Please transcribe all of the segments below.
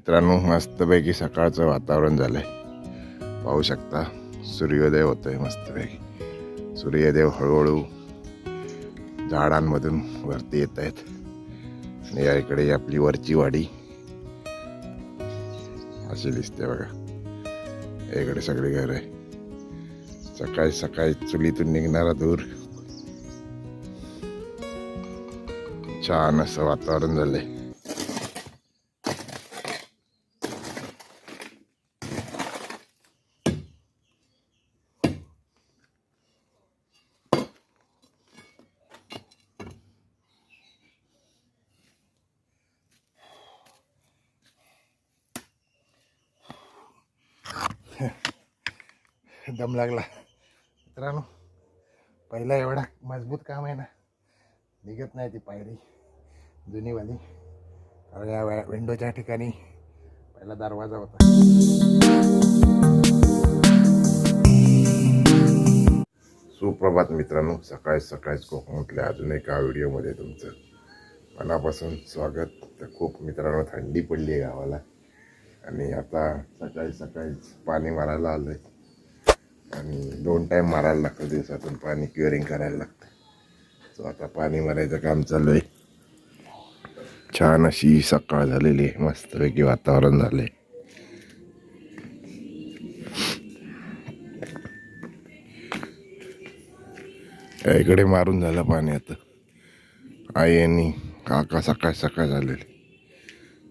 मित्रांनो मस्तपैकी सकाळचं वातावरण झालं आहे पाहू शकता सूर्योदय होतोय मस्तपैकी. सूर्यदेव हळूहळू झाडांमधून वरती येत आहेत. आणि या इकडे आपली वरची वाडी. अशी दिसते बघा. इकडे सगळी घर आहे. सकाळी सकाळी चुलीतून निघणारा धूर. छान असं वातावरण झालंय. दम लागला? मित्रांनो पहिला एवढा मजबूत काम आहे ना निघत नाही ती पायरी जुनीवाली. कारण या विंडोच्या ठिकाणी पहिला दरवाजा होता. सुप्रभात मित्रांनो सकाळी सकाळीच कोकणातल्या अजून एका व्हिडिओमध्ये तुमचं मनापासून स्वागत. तर खूप मित्रांनो थंडी पडली आहे गावाला. आणि आता सकाळी सकाळीच पाणी मारायला आलं आहे आणि दोन टाईम मारायला लागतं दिवसातून पाणी क्युअरिंग करायला लागतं. सो आता पाणी मारायचं काम चालू आहे. छान अशी सकाळ झालेली आहे. मस्तपैकी वातावरण झालं आहे इकडे मारून झालं पाणी आता. आई आणि काका सकाळ सकाळ झालेले.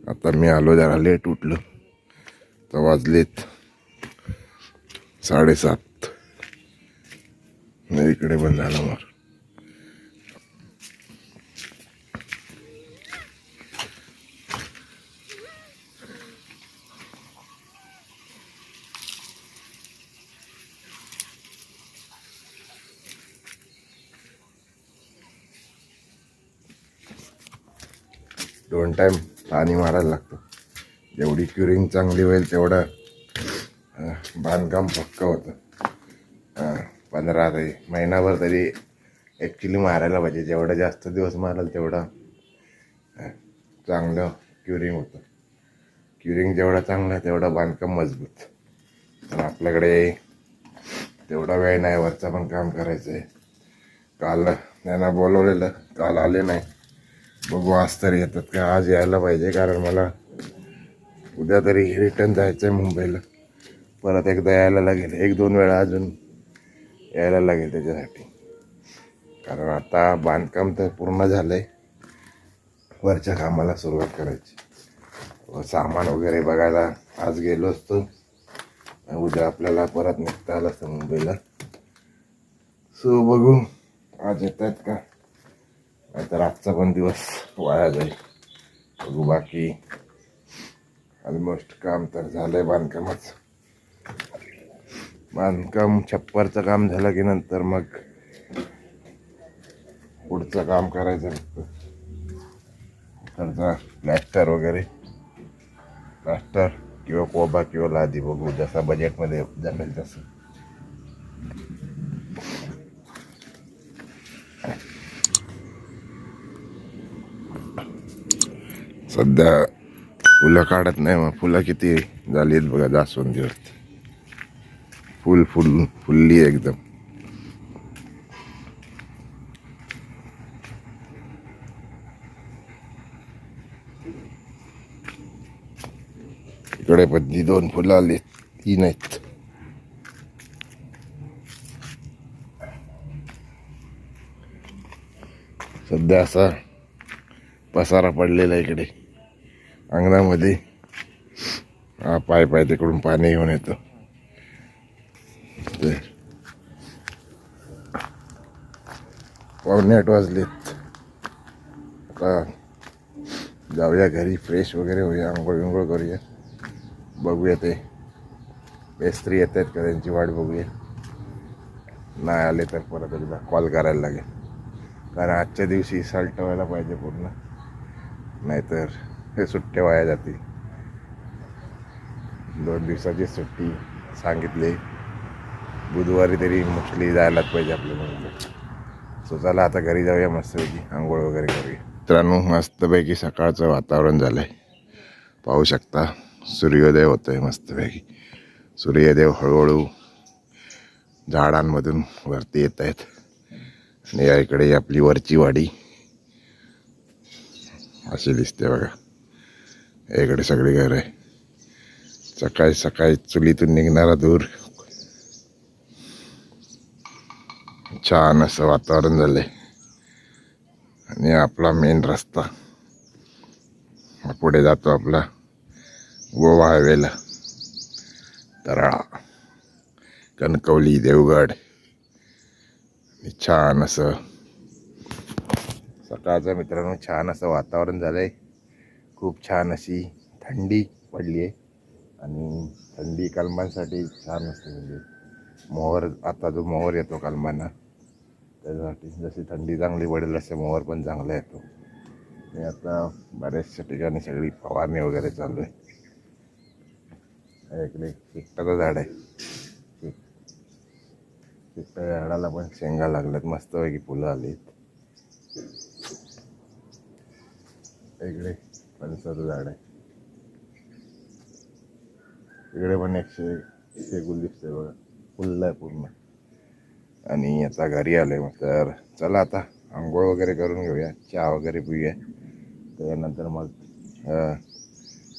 आता मी आलो जरा लेट उठलो. तर वाजलेत साडेसात. इकडे पण झाला मार. दोन टाईम पाणी मारायला लागतं. जेवढी क्युरिंग चांगली होईल तेवढं बांधकाम पक्क होतं. पंधरा तरी महिनाभर तरी ॲक्च्युली मारायला पाहिजे. जेवढं जास्त दिवस माराल तेवढं चांगलं क्युरिंग होतं. क्युरिंग जेवढं चांगलं तेवढं बांधकाम मजबूत. पण आपल्याकडे तेवढा वेळ नाही वरचा पण काम करायचं आहे. काल त्यांना बोलवलेलं काल आले नाही. बघू आज तरी येतात का? आज यायला पाहिजे कारण मला उद्या तरी रिटर्न जायचं आहे मुंबईला. परत एकदा यायला लागेल. एक दोन वेळा अजून यायला लागेल त्याच्यासाठी. कारण आता बांधकाम तर पूर्ण झालं आहे वरच्या कामाला सुरुवात करायची. व सामान वगैरे बघायला आज गेलो असतो. उद्या आपल्याला परत निघता आलं असतं मुंबईला. सो बघू आज येत आहेत का? नाहीतर आजचा पण दिवस वाया जाईल. बघू बाकी. ऑलमोस्ट काम तर झालं आहे बांधकामाचं. बांधकाम छप्परचं काम झालं की नंतर मग पुढचं काम करायचं फक्त. प्लॅस्टर वगैरे. प्लॅस्टर किंवा कोबा किंवा लादी बघू जसा बजेटमध्ये जमेल तसं. सध्या फुलं काढत नाही मग फुलं किती झाली आहेत बघा जास्वंदीवरती फुल फुल फुल्ली आहे एकदम. इकडे पण ती दोन फुलं आली तीन आहेत सध्या असा पसारा पडलेला इकडे. अंगणामध्ये. हा पाय पाय तिकडून पाणी घेऊन येतो. ते पावणे आठ वाजलेत. आता जाऊया घरी फ्रेश वगैरे होऊया आंघोळ विंघोळ करूया. बघूया ते. मेस्त्री येत आहेत का त्यांची वाट बघूया. नाही आले तर परत एकदा कॉल करायला लागेल. कारण आजच्या दिवशी साल्ट व्हायला पाहिजे पूर्ण. नाहीतर हे सुट्ट्या वाया जातील. दोन दिवसाची सुट्टी सांगितली. बुधवारी तरी मोस्टली जायलाच पाहिजे आपल्याला मुंबईत सो चला आता घरी जाऊया मस्तपैकी. आंघोळ वगैरे करूया. मित्रांनो मस्तपैकी सकाळचं वातावरण झालं आहे पाहू शकता सूर्योदय होतोय मस्तपैकी. सूर्यदेव हळूहळू झाडांमधून वरती येत आहेत. आणि या इकडे आपली वरची वाडी. अशी दिसते बघा. या इकडे सगळी घर आहे. सकाळी सकाळी चुलीतून निघणारा दूर छान असं वातावरण झालंय आणि आपला मेन रस्ता पुढे जातो आपला गोवा हायवेला तराळा कणकवली देवगड छान असं सकाळचं मित्रांनो छान असं वातावरण झालं आहे खूप छान अशी थंडी पडली आहे आणि थंडी कलमांसाठी छान असते म्हणजे मोहर आता जो मोहर येतो कलमांना त्याच्यासाठी जशी थंडी चांगली पडेल असे मोहर पण चांगला येतो आणि आता बऱ्याचशा ठिकाणी सगळी फवारणी वगैरे चालू आहे. इकडे चिकटाचं झाड आहे. चिक चिकटाच्या झाडाला पण शेंगा लागल्यात. मस्तपैकी फुलं आलीत. इकडे फणसाचं झाड आहे. इकडे पण एकशे शेगुल दिसते बघा. फुललं आहे पूर्ण. आणि आता घरी आलो मग तर चला आता आंघोळ वगैरे करून घेऊया चहा वगैरे पिऊया त्याच्यानंतर मग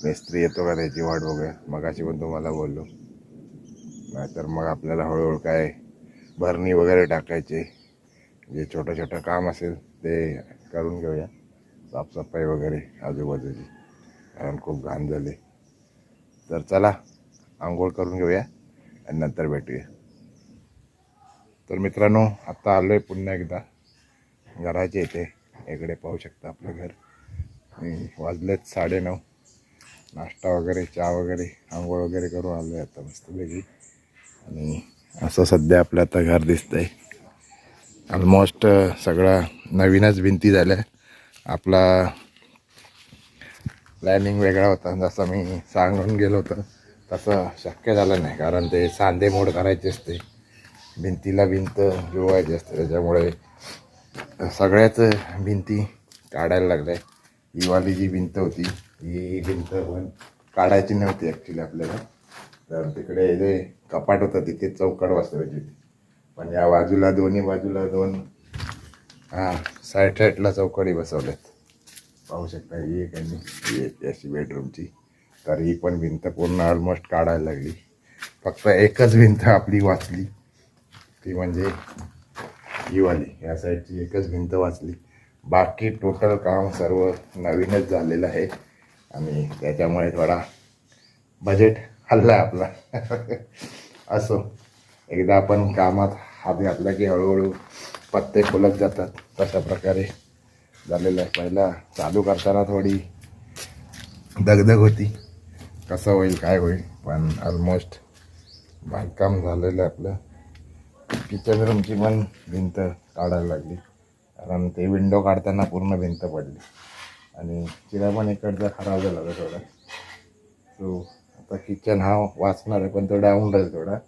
मिस्त्री येतो का त्याची वाट बघूया मगाशी पण तुम्हाला बोललो नाहीतर मग आपल्याला हळूहळू काय भरणी वगैरे टाकायचे जे छोटं छोटं काम असेल ते करून घेऊया साफसफाई वगैरे आजूबाजूची कारण खूप घाण झाले तर चला आंघोळ करून घेऊया आणि नंतर भेटूया तर मित्रांनो आत्ता आलो आहे पुन्हा एकदा. घराच्या इथे. इकडे पाहू शकता आपलं घर. आणि वाजलेत साडेनऊ. नाश्ता वगैरे चहा वगैरे आंघोळ वगैरे करून आलो आहे आता मस्तपैकी आणि असं सध्या आपलं आता घर दिसतंय. ऑलमोस्ट सगळं नवीनच भिंती झाल्या. आपला प्लॅनिंग वेगळा होता. जसं मी सांगून गेलो होतं तसं शक्य झालं नाही. कारण ते सांधे मोड करायचे असते. भिंतीला भिंत जुळवायची असते त्याच्यामुळे सगळ्याच भिंती काढायला लागल्या. ही वाली जी भिंत होती ही भिंत पण काढायची नव्हती ॲक्च्युली आपल्याला. तर तिकडे जे कपाट होतं तिथे चौकट वाचवायची होती. पण या बाजूला दोन्ही बाजूला दोन हां साईड साईडला चौकडी बसवल्यात. पाहू शकता ही एक आणि ही एक अशी बेडरूमची तर ही पण भिंत पूर्ण ऑलमोस्ट काढायला लागली. फक्त एकच भिंत आपली वाचली. ती म्हणजे ही वाली या साईडची एकच भिंत वाचली. बाकी टोटल काम सर्व नवीनच झालेलं आहे. आणि त्याच्यामुळे थोडा बजेट हल्ला आहे आपला. असो. एकदा आपण कामात हात घातला की हळूहळू पत्ते खुलत जातात. तशा प्रकारे झालेलं आहे. पहिला चालू करताना थोडी दगदग होती. कसं होईल काय होईल पण ऑलमोस्ट बांधकाम झालेलं आहे आपलं. किचन रूमची पण भिंत काढायला लागली. कारण ते विंडो काढताना पूर्ण भिंत पडली. आणि तिला पण इकडचा खराब झाला होता थोडा. सो आता किचन हा वाचणार आहे पण तो डाऊन राहील थोडा.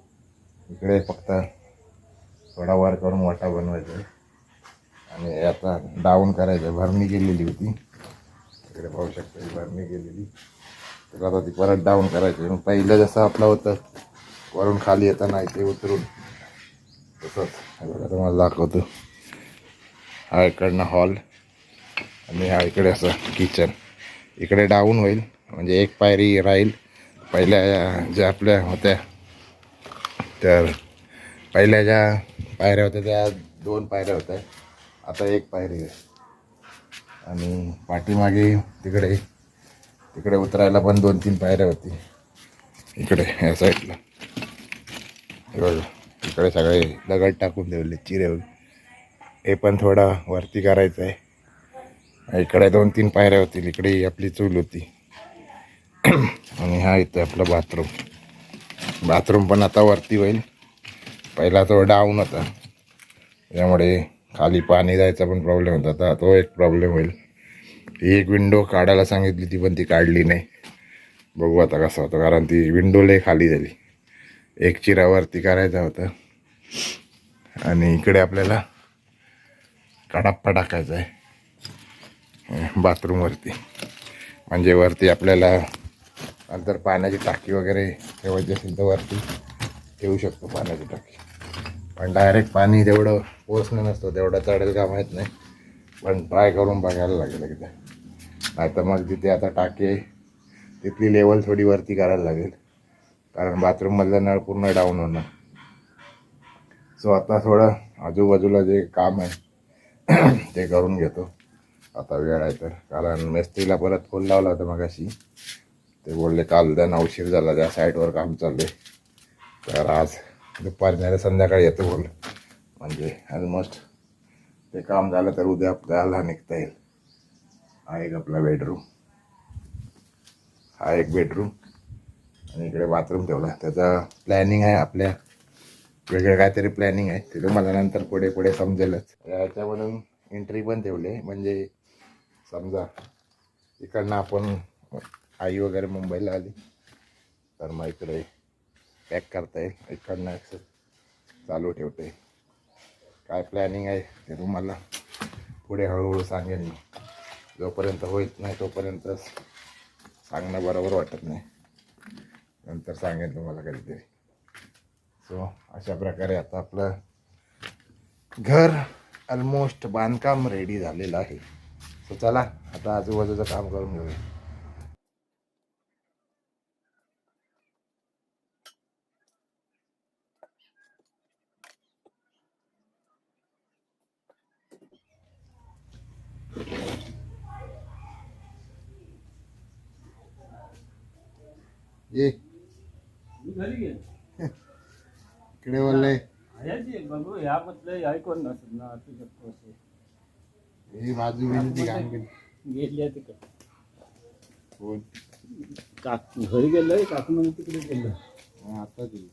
इकडे फक्त थोडा वर करून वाटा बनवायचा आहे. आणि आता डाऊन करायचं आहे. भरणी केलेली होती. इकडे पाहू शकता भरणी केलेली. तर आता ती परत डाऊन करायची मग पहिलं जसं आपलं होतं वरून खाली येताना इथे उतरून तसंच बघा तुम्हाला दाखवतो. हा इकडनं हॉल आणि हा इकडे असं किचन इकडे डाऊन होईल. म्हणजे एक पायरी राहील. पहिल्या ज्या आपल्या होत्या तर पहिल्या ज्या पायऱ्या होत्या त्या दोन पायऱ्या होत्या. आता एक पायरी आहे. आणि पाठीमागे तिकडे तिकडे उतरायला पण दोन तीन पायऱ्या होती. इकडे या साईडला बघा. इकडे सगळे दगड टाकून ठेवले चिरे हे पण थोडा वरती करायचं आहे इकडे दोन तीन पायऱ्या होतील इकडेही आपली चूल होती. आणि हा इथं आपलं बाथरूम. बाथरूम पण आता वरती होईल. पहिला तो डाऊन होता. त्यामुळे खाली पाणी जायचा पण प्रॉब्लेम होता. आता तो एक प्रॉब्लेम होईल. ती एक विंडो काढायला सांगितली ती पण ती काढली नाही. बघू आता कसं होतं कारण ती विंडो लय खाली झाली. एक चिरावरती करायचा होता. आणि इकडे आपल्याला कडाप्पा टाकायचा आहे. बाथरूमवरती म्हणजे वरती आपल्याला नंतर पाण्याची टाकी वगैरे ठेवायची असेल तर वरती ठेवू शकतो पाण्याची टाकी. पण डायरेक्ट पाणी तेवढं पोचणं नसतं तेवढं चढेल का माहीत नाही. पण ट्राय करून बघायला लागेल एकदा. नाही तर मग जिथे आता टाकी आहे तिथली लेवल थोडी वरती करायला लागेल. कारण बाथरूममधलं नळ पूर्ण डाऊन होणार. सो आता थोडं आजूबाजूला जे काम आहे ते करून घेतो. आता वेळ आहे तर. कारण मेस्त्रीला परत फोन लावला होता मगाशी. ते बोलले काल त्यांना उशीर झाला त्या साईटवर काम चालले तर आज दुपारी नाही संध्याकाळी येतो बोल म्हणजे ऑलमोस्ट ते काम झालं तर उद्या आपल्याला निघता येईल. हा एक आपला बेडरूम हा एक बेडरूम आणि इकडे बाथरूम ठेवला. त्याचा प्लॅनिंग आहे आपल्या. वेगळं काहीतरी प्लॅनिंग आहे. ते तुम्हाला नंतर पुढे पुढे समजेलच. याच्यामधून एंट्री पण ठेवले म्हणजे समजा इकडनं आपण आई वगैरे मुंबईला आली तर मग इकडे पॅक करता येईल. इकडनं ॲक्सेस चालू ठेवते. काय प्लॅनिंग आहे ते तुम्हाला पुढे हळूहळू सांगेन मी. जोपर्यंत होईल नाही तोपर्यंतच सांगणं बरोबर वाटत नाही. नंतर सांगेन तुम्हाला कधीतरी. सो अशा प्रकारे आता आपलं घर ऑलमोस्ट बांधकाम रेडी झालेलं आहे. सो चला आता आजूबाजूचं काम करून घेऊया. ये. इकडे बोलले. बघू या म्हटलं ऐकून नसेल ना असू शकतो असे. ही बाजू गेली काम केली गेली आहे तिकडे. कोण काक घरी गेलोय काकू म्हणजे तिकडे गेलो. आता दिली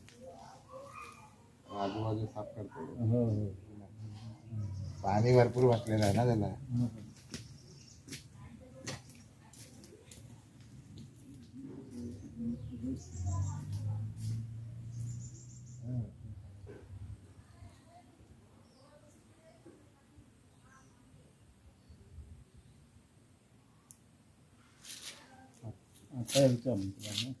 आजूबाजू साफ करतो. हो हो. पाणी भरपूर वाटलेलं आहे ना त्याला. आता विचार तुला ना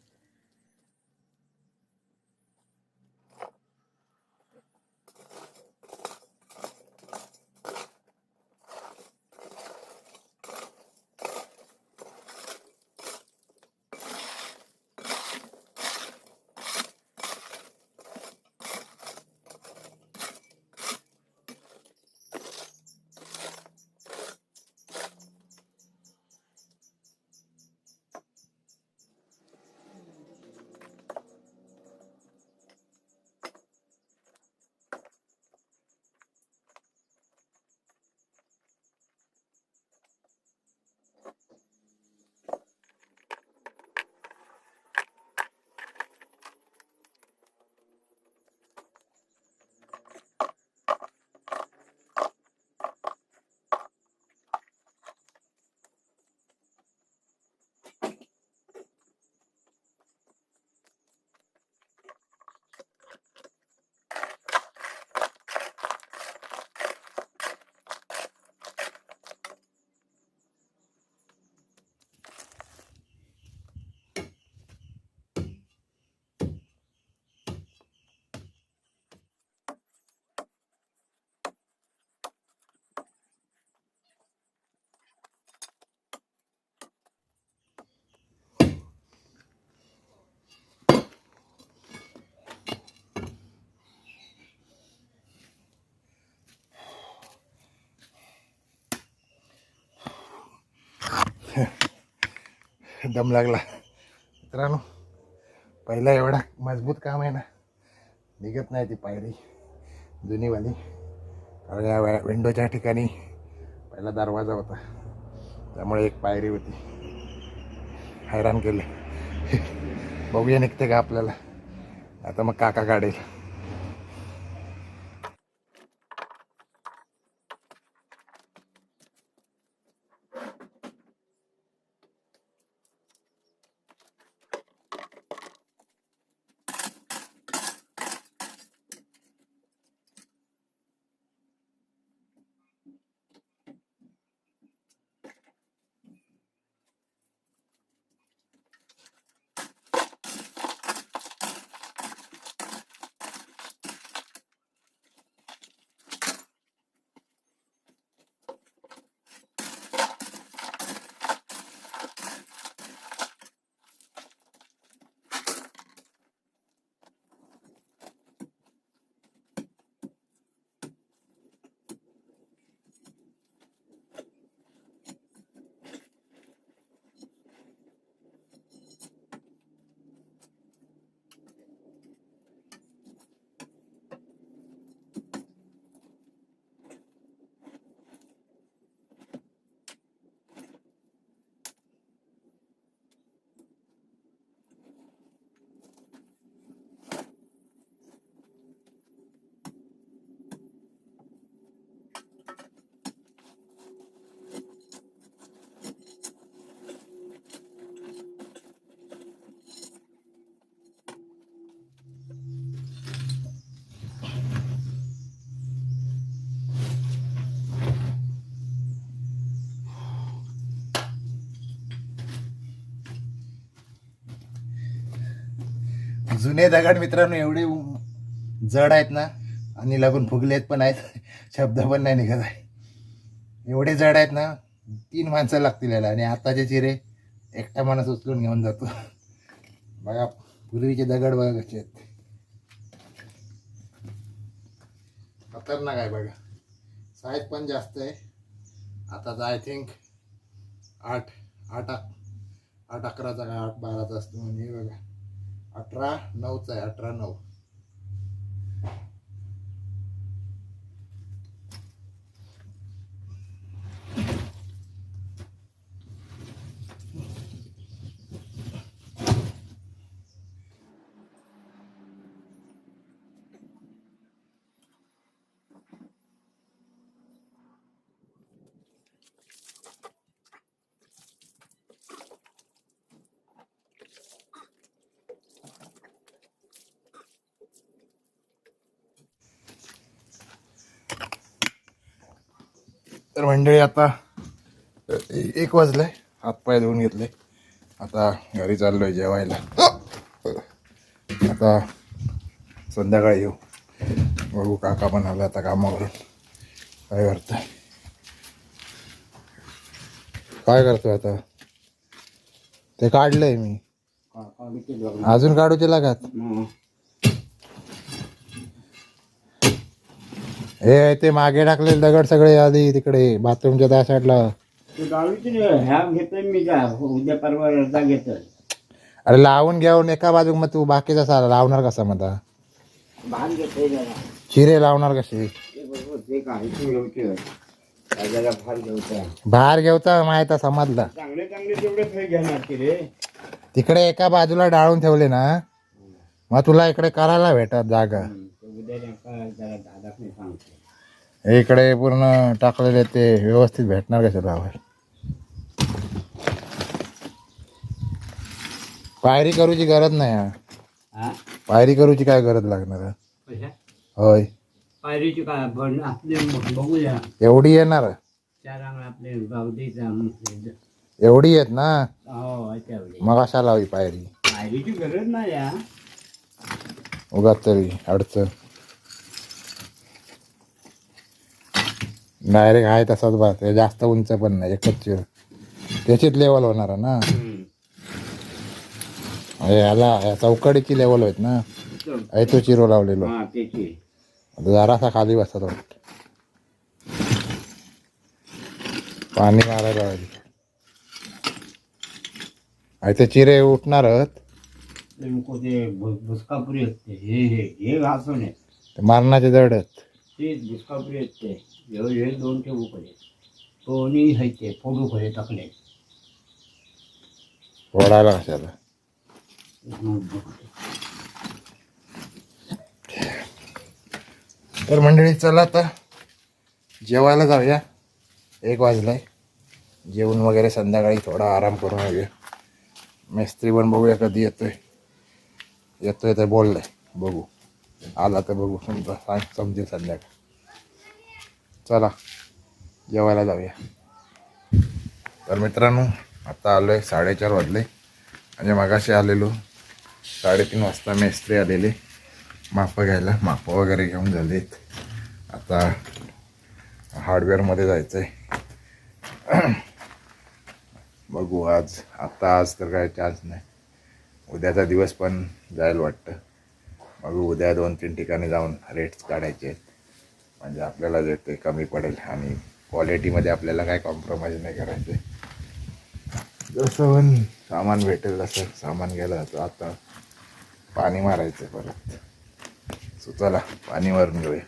दम लागला. मित्रांनो पहिला एवढा मजबूत काम आहे ना निघत नाही ती पायरी जुनीवाली. कारण या विंडोच्या ठिकाणी पहिला दरवाजा होता. त्यामुळे एक पायरी होती. हैराण केलं. बघूया निघते का आपल्याला. आता मग काका काढेल. जुने दगड मित्रांनो एवढे जड आहेत ना आणि लागून फुगलेत पण आहेत. शब्द पण नाही निघत आहे. एवढे जड आहेत ना तीन माणसं लागतील याला आणि आताचे चिरे एकटा माणूस उचलून घेऊन जातो. बघा पूर्वीचे दगड बघा कसे आहेत. खतरनाक आहे बघा. साईज पण जास्त आहे. आता आय थिंक आठ आठ आठ अकराचा काय आठ बाराचा असतो म्हणजे हे बघा. अठरा नऊचा आहे अठरा नऊ. तर मंडळी आता एक वाजलंय. हातपाय धुवून घेतले. आता घरी चाललोय जेवायला. आता संध्याकाळी येऊ. बघू काका पण आला आता कामावरून. काय करतोय? काय करतोय आता? ते काढलंय मी. अजून काढू ते लागत हे ते मागे टाकलेले दगड सगळे आधी तिकडे बाथरूमच्या त्या साईडला. मी उद्या परवा रजा अरे लावून घेऊन एका बाजूक मग तू बाकीचा सारा लावणार कसा मग आता? भान घेतोय जरा. चिरे लावणार कशी? ते बरोबर ते काही बाहेर घेऊता माहीत समजला. चांगले चांगले तेवढे फळ घेणार की रे? तिकडे एका बाजूला डाळून ठेवले ना मग तुला इकडे करायला भेटत जागा. इकडे पूर्ण टाकलेले ते व्यवस्थित भेटणार कसे लावाय पायरी करूची गरज नाही पायरी करूची काय गरज लागणार होय. पायरीची काय बघूया. एवढी येणार? एवढी येत ना? हो मग अशा लावी पायरी? पायरीची गरज नाही उगाच तरी अडचण. डायरेक्ट आहे तसाच बा ते जास्त उंच पण नाही एकच चिर त्याचीच लेवल होणार आहे ना. याला या चौकडीची लेवल होत ना. तो चिरो लावलेलो. हा जरासा खाली बसत वाटत पाणी मारायला पाहिजे आहे ते चिरे उठणारच हे हे हे मारणाचे जडच ते दोन ठेवू कडे कोणी हायचे फोडू कडे टाकले फोडायला कशाला? तर मंडळी चला आता जेवायला जाऊया. एक वाजलाय. जेवण वगैरे संध्याकाळी थोडा आराम करून येऊया मिस्त्री पण बघूया कधी येतोय. येतोय तर बोललाय. बघू. आला तर बघू. समजा सांग समजेल संध्याकाळ. चला जेवायला जाऊया. तर मित्रांनो आता आलो आहे साडेचार वाजले. म्हणजे मागाशी आलेलो. साडेतीन वाजता मेस्त्री आलेले. मापं घ्यायला मापं वगैरे घेऊन झालेत. आता हार्डवेअरमध्ये जायचं आहे बघू आज आत्ता आज तर काय चान्स नाही. उद्याचा दिवस पण जायला वाटतं. बघू उद्या दोन तीन ठिकाणी जाऊन रेट्स काढायचे आहेत. म्हणजे आपल्याला जे ते कमी पडेल आणि क्वालिटीमध्ये आपल्याला काय कॉम्प्रोमाइज नाही करायचं. जसं पण सामान भेटेल तसं सामान घ्यायला जातो आता पाणी मारायचं परत. सो चला पाणी मारून घेऊया.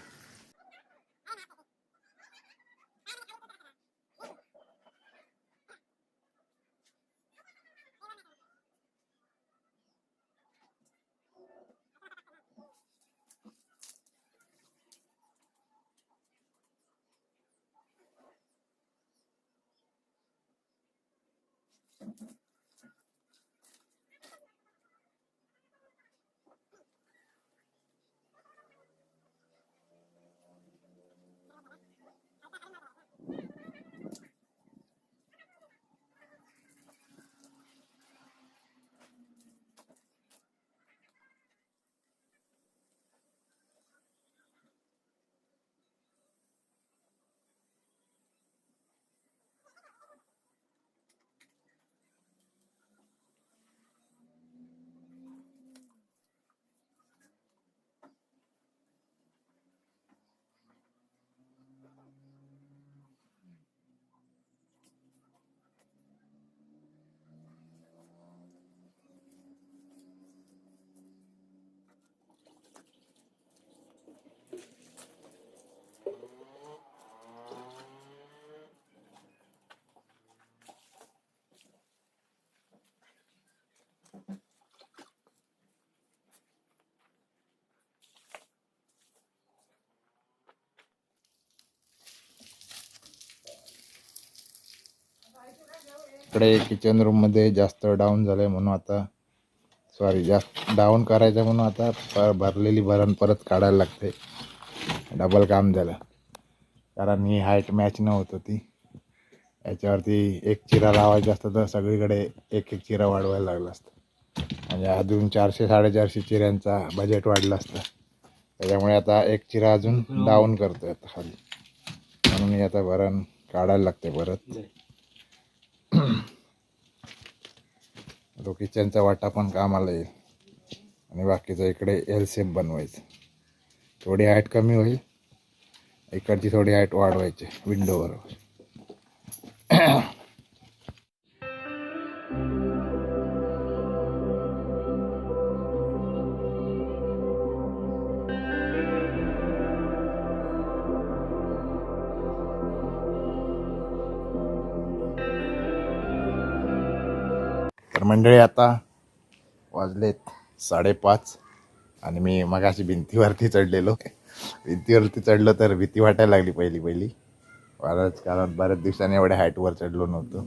इकडे किचन रूममध्ये जास्त डाऊन झालं आहे म्हणून आता सॉरी जास्त डाऊन करायचं म्हणून आता प भरलेली भरण परत काढायला लागते डबल काम झालं. कारण ही हाईट मॅच न होत होती याच्यावरती एक चिरा लावायचा असतं तर सगळीकडे एक एक चिरा वाढवायला लागला असतं. म्हणजे अजून चारशे साडेचारशे चिऱ्यांचा बजेट वाढलं असतं. त्याच्यामुळे आता एक चिरा अजून डाऊन करतोय आता खाली. म्हणून हे आता भरण काढायला लागते परत. तो किचनचा वाटा पण कामाला येईल. आणि बाकीचं इकडे एल सेप बनवायचं. थोडी हाईट कमी होईल. इकडची थोडी हाईट वाढवायची विंडोवर मंडळी आता वाजलेत साडेपाच आणि मी मगाशी भिंतीवरती चढलेलो. भिंतीवरती चढलो तर भीती वाटायला लागली पहिली पहिली. बरंच कारण बऱ्याच दिवसांनी एवढ्या हाईटवर चढलो नव्हतो.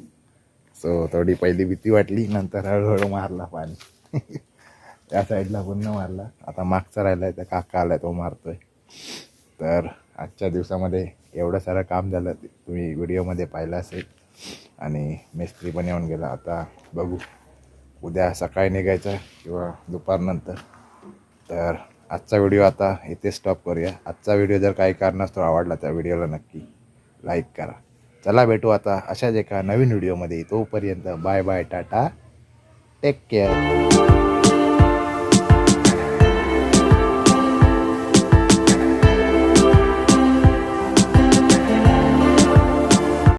सो थोडी पहिली भीती वाटली नंतर हळूहळू मारला पाणी. त्या साईडला पुन्हा मारला. आता मागचा राहिला आहे त्या काका आलाय तो मारतोय. तर आजच्या दिवसामध्ये एवढं सारं काम झालं ते तुम्ही व्हिडिओमध्ये पाहिलं असेल. आणि मिस्त्री पण येऊन गेला. आता बघू. उद्या सकाळी निघायचं किंवा दुपारनंतर. तर आजचा व्हिडिओ आता इथे स्टॉप करूया. आजचा व्हिडिओ जर काही कारणास्तव आवडला त्या व्हिडिओला नक्की लाईक करा. चला भेटू आता अशाच एका नवीन व्हिडिओमध्ये. तोपर्यंत bye bye tata. Take care